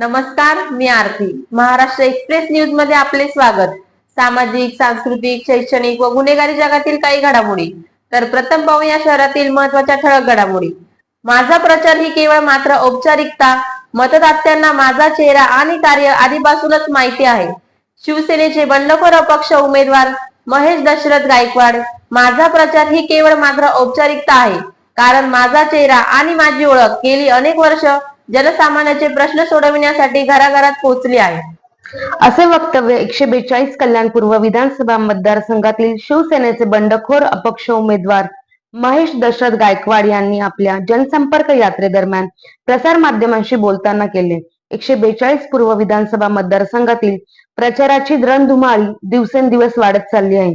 नमस्कार मी आरती. महाराष्ट्र एक्सप्रेस न्यूजमध्ये आपले स्वागत. सामाजिक सांस्कृतिक शैक्षणिक व गुन्हेगारी जगातील काही घडामोडी. तर प्रथम पाहूया शहरातील महत्त्वाच्या ठळक घडामोडी. माझा प्रचार ही केवळ मात्र औपचारिकता मतदात्यांना माझा चेहरा आणि कार्य आधीपासूनच माहिती आहे. शिवसेनेचे बंडखोर अपक्ष उमेदवार महेश दशरथ गायकवाड. माझा प्रचार ही केवळ मात्र औपचारिकता आहे. कारण माझा चेहरा आणि माझी ओळख गेली अनेक वर्ष जनसामान्याचे प्रश्न सोडविण्यासाठी घराघरात पोहोचली आहे. असे वक्तव्य एकशे बेचाळीस कल्याण पूर्व विधानसभा मतदारसंघातील शिवसेनेचे बंडखोर अपक्ष उमेदवार महेश दशरथ गायकवाड यांनी आपल्या जनसंपर्क यात्रेदरम्यान प्रसार माध्यमांशी बोलताना केले. एकशे बेचाळीस पूर्व विधानसभा मतदारसंघातील प्रचाराची रणधुमाळी दिवसेंदिवस वाढत चालली आहे.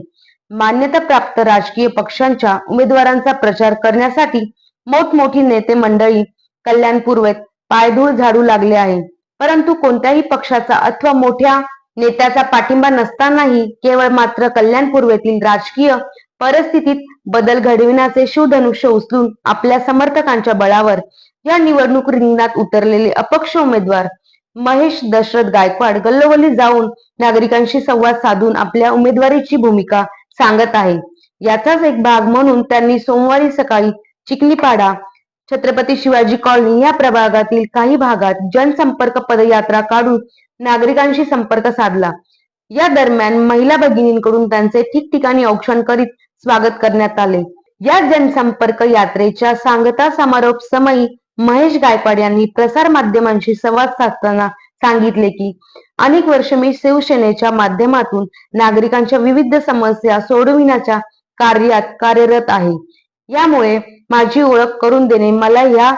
मान्यता प्राप्त राजकीय पक्षांच्या उमेदवारांचा प्रचार करण्यासाठी मोठमोठी नेते मंडळी कल्याण पूर्वेत पायधूळ झाडू लागले आहे. परंतु कोणत्याही पक्षाचा अथवा मोठ्या नेत्याचा पाठिंबा नसतानाही केवळ मात्र कल्याण पूर्वेतील राजकीय परिस्थितीत बदल घडविण्याचे शिवधनुष्य उचलून आपल्या समर्थकांच्या बळावर या निवडणूक रिंगणात उतरलेले अपक्ष उमेदवार महेश दशरथ गायकवाड गल्लोगल्ली जाऊन नागरिकांशी संवाद साधून आपल्या उमेदवारीची भूमिका सांगत आहे. याचाच एक भाग म्हणून त्यांनी सोमवारी सकाळी चिखलीपाडा छत्रपती शिवाजी कॉलनी या प्रभागातील काही भागात जनसंपर्क पदयात्रा काढून नागरिकांशी संपर्क साधला. या दरम्यान महिला भगिनींकडून त्यांचे ठिकठिकाणी औक्षण करीत स्वागत करण्यात आले. या जनसंपर्क यात्रेच्या सांगता समारोप समयी महेश गायकवाड यांनी प्रसार माध्यमांशी संवाद साधताना सांगितले की अनेक वर्ष मी शिवसेनेच्या माध्यमातून नागरिकांच्या विविध समस्या सोडविण्याच्या कार्यात कार्यरत आहे. यामुळे माझी ओळख करून देणे मला या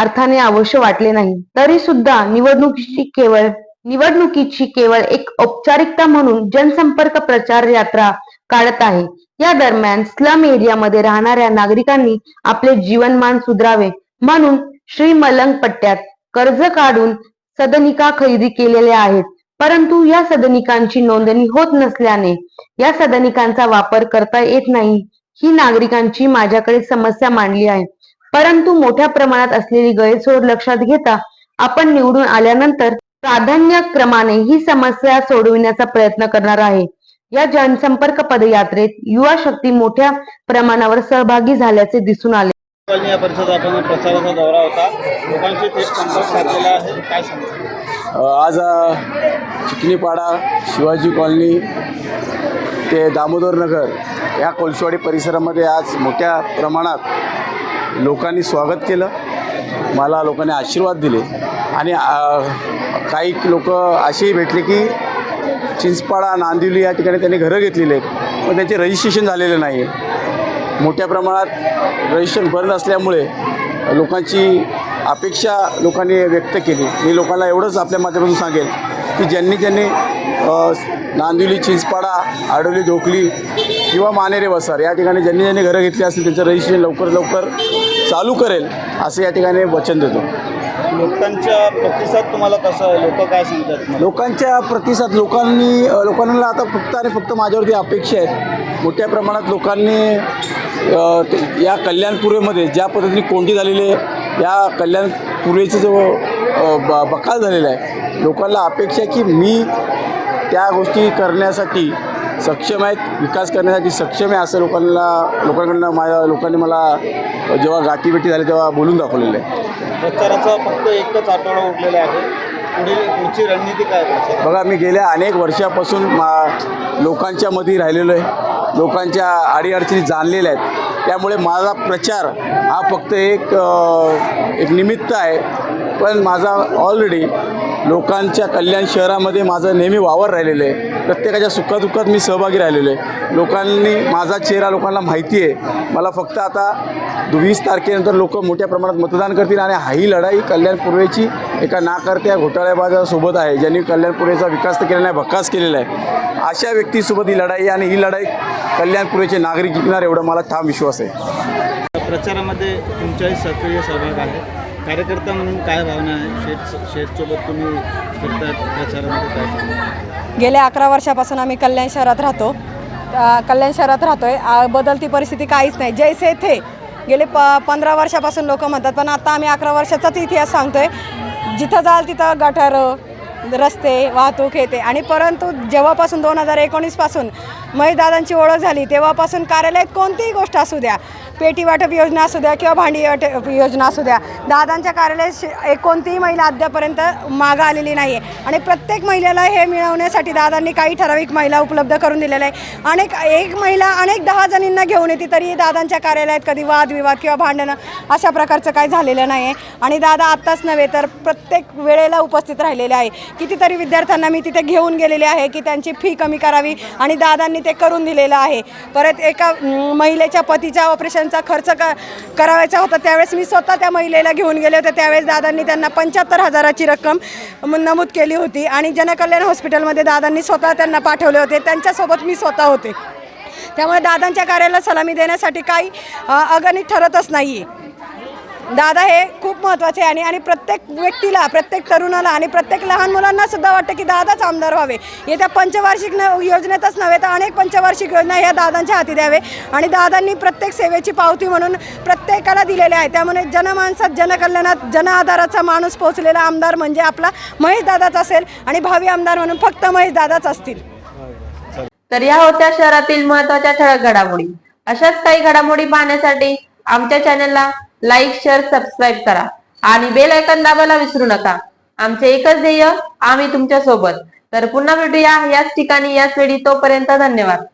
अर्थाने आवश्यक वाटले नाही. तरी सुद्धा निवडणुकीची केवळ निवडणुकीची केवळ एक औपचारिकता म्हणून जनसंपर्क प्रचार यात्रा काढत आहे. या दरम्यान स्लम एरियामध्ये राहणाऱ्या नागरिकांनी आपले जीवनमान सुधारावे म्हणून श्री मलंग पट्ट्यात कर्ज काढून सदनिका खरेदी केलेल्या आहेत. परंतु या सदनिकांची नोंदणी होत नसल्याने या सदनिकांचा वापर करता येत नाही. ही नागरिकांची माझ्याकडे समस्या मांडली आहे. परंतु मोठ्या प्रमाणात असलेली गैरसोय लक्षात घेता आपण निवडून आल्यानंतर प्राधान्यक्रमाने ही समस्या सोडविण्याचा प्रयत्न करणार आहे. या जनसंपर्क पदयात्रेत युवा शक्ती मोठ्या प्रमाणावर सहभागी झाल्याचे दिसून आले. कॉलनी या परिसरात आपण प्रचाराचा दौरा होता. लोकांशी थेट संपर्क साधलेला आहे. काय सांगतो? आज अ, चिकनीपाडा शिवाजी कॉलनी ते दामोदर नगर या कोळशवाडी परिसरामध्ये आज मोठ्या प्रमाणात लोकांनी स्वागत केलं. मला लोकांनी आशीर्वाद दिले. आणि काही लोक असेही भेटले की चिंचपाडा नांदिवली या ठिकाणी त्यांनी घरं घेतलेली आहेत. पण त्यांचे रजिस्ट्रेशन झालेलं नाही आहे मोठ्या प्रमाणात रजिस्ट्रेशन बंद असल्यामुळे लोकांची अपेक्षा लोकांनी व्यक्त केली. मी लोकांना एवढंच आपल्या माध्यमातून सांगेल की ज्यांनी ज्यांनी नांदिवली चिंचपाडा आडोली ढोकली किंवा मानेरे वसार या ठिकाणी ज्यांनी ज्यांनी घरं घेतली असतील त्यांचं रजिस्ट्रेशन लवकर लवकर चालू करेल असं या ठिकाणी वचन देतो. लोकांचा प्रतिसाद तुम्हाला कसा आहे? लोक काय सांगतात? लोकांच्या प्रतिसाद लोकांनी लोकांना आता फक्त आणि फक्त माझ्यावरती अपेक्षा आहेत. मोठ्या प्रमाणात लोकांनी या कल्याणपूर्वेमध्ये ज्या पद्धतीने कोंडी झालेली आहे या कल्याणपूर्वेचं जो ब बकाल झालेला आहे. लोकांना अपेक्षा आहे की मी त्या गोष्टी करण्यासाठी सक्षम आहेत विकास करण्यासाठी सक्षम आहे असं लोकांना लोकांकडनं माझ्या लोकांनी मला जेव्हा गाठीभेटी झाली तेव्हा बोलून दाखवलेलं आहे. प्रचाराचा फक्त एकच आठवडा उरलेला आहे. पुढील पुढची रणनीती काय बघा मी गेल्या अनेक वर्षापासून मा लोकांच्या मध्ये राहिलेलो आहे. लोकांच्या अडीअडचणी जाणलेल्या आहेत. त्यामुळे माझा प्रचार हा फक्त एक एक निमित्त आहे. पण माझा ऑलरेडी लोकांच्या कल्याण शहरामध्ये माझं नेहमी वावर राहिलेलं आहे. प्रत्येकाच्या सुखादुःखात मी सहभागी राहिलेलो आहे. लोकांनी माझा चेहरा लोकांना माहिती आहे. मला फक्त आता वीस तारखेनंतर लोक मोठ्या प्रमाणात मतदान करतील आणि हा ही लढाई कल्याण पूर्वेची एका नाकर्त्या घोटाळ्याबाजासोबत आहे ज्यांनी कल्याण पूर्वेचा विकास तर केलेला नाही भकास केलेला आहे. अशा व्यक्तीसोबत ही लढाई आणि ही लढाई कल्याण पूर्वेचे नागरिक जिंकणार एवढं मला ठाम विश्वास आहे प्रचारामध्ये तुमचाही सक्रिय सहभाग आहे. कार्यकर्ता म्हणून काय भावना आहे? शेत शेतसोबत तुम्ही प्रचारामध्ये काय सांगता? गेल्या अकरा वर्षापासून आम्ही कल्याण शहरात राहतो. कल्याण शहरात राहतोय. आ, बदलती परिस्थिती काहीच नाही. जैसे थे. गेले प पंधरा वर्षापासून लोक म्हणतात पण आता आम्ही अकरा वर्षाचाच इतिहास सांगतोय. जिथं जाल तिथं गटार रस्ते वाहतूक येते. आणि परंतु जेव्हापासून दोन हजार एकोणीसपासून महेशदादांची ओळख झाली तेव्हापासून कार्यालयात कोणतीही गोष्ट असू द्या. पेटी वाटप योजना असू द्या किंवा भांडी वाटप योजना असू द्या दादांच्या कार्यालयात शे- एक कोणतीही महिला अद्यापर्यंत मागं आलेली नाही आहे आणि प्रत्येक महिलेला हे मिळवण्यासाठी दादांनी काही ठराविक महिला उपलब्ध करून दिलेल्या आहे अनेक एक महिला अनेक दहा जणींना घेऊन येते तरी दादांच्या कार्यालयात कधी वादविवाद किंवा भांडणं अशा प्रकारचं काही झालेलं नाही आहे आणि दादा आत्ताच नव्हे तर प्रत्येक वेळेला उपस्थित राहिलेले आहे कितीतरी विद्यार्थ्यांना मी तिथे घेऊन गेलेले आहे की त्यांची फी कमी करावी आणि दादांनी ते करून दिलेलं आहे. परत एका महिलेच्या पतीच्या ऑपरेशन ऑपरेशनचा खर्च क करावायचा होता त्यावेळेस मी स्वतः त्या महिलेला घेऊन गेले होते. त्यावेळेस दादांनी त्यांना पंच्याहत्तर हजाराची रक्कम नमूद केली होती आणि जनकल्याण हॉस्पिटलमध्ये दादांनी स्वतः त्यांना पाठवले होते. त्यांच्यासोबत मी स्वतः होते. त्यामुळे दादांच्या कार्याला सलामी देण्यासाठी काही अगणित ठरतच नाही आहे दादा हे खूप महत्त्वाचे आहे. आणि आणि प्रत्येक व्यक्तीला प्रत्येक तरुणाला आणि प्रत्येक लहान मुलांना सुद्धा वाटतं की दादाच आमदार व्हावे. येत्या पंचवार्षिक न योजनेतच नव्हे तर अनेक पंचवार्षिक योजना ह्या दादांच्या हाती द्यावे. आणि दादांनी प्रत्येक सेवेची पावती म्हणून प्रत्येकाला दिलेली आहे त्यामुळे जनमानसात जनकल्याणात जनआधाराचा माणूस पोहोचलेला आमदार म्हणजे आपला महेश दादाच असेल आणि भावी आमदार म्हणून फक्त महेश दादाच असतील. तर या होत्या शहरातील महत्त्वाच्या ठळक घडामोडी. अशाच काही घडामोडी पाहण्यासाठी आमच्या चॅनलला लाईक शेअर सबस्क्राईब करा. आणि बेल आयकॉन दाबायला विसरू नका. आमचे एकच ध्येय आम्ही तुमच्यासोबत तर पुन्हा भेटूया याच ठिकाणी याच वेळी. तोपर्यंत धन्यवाद.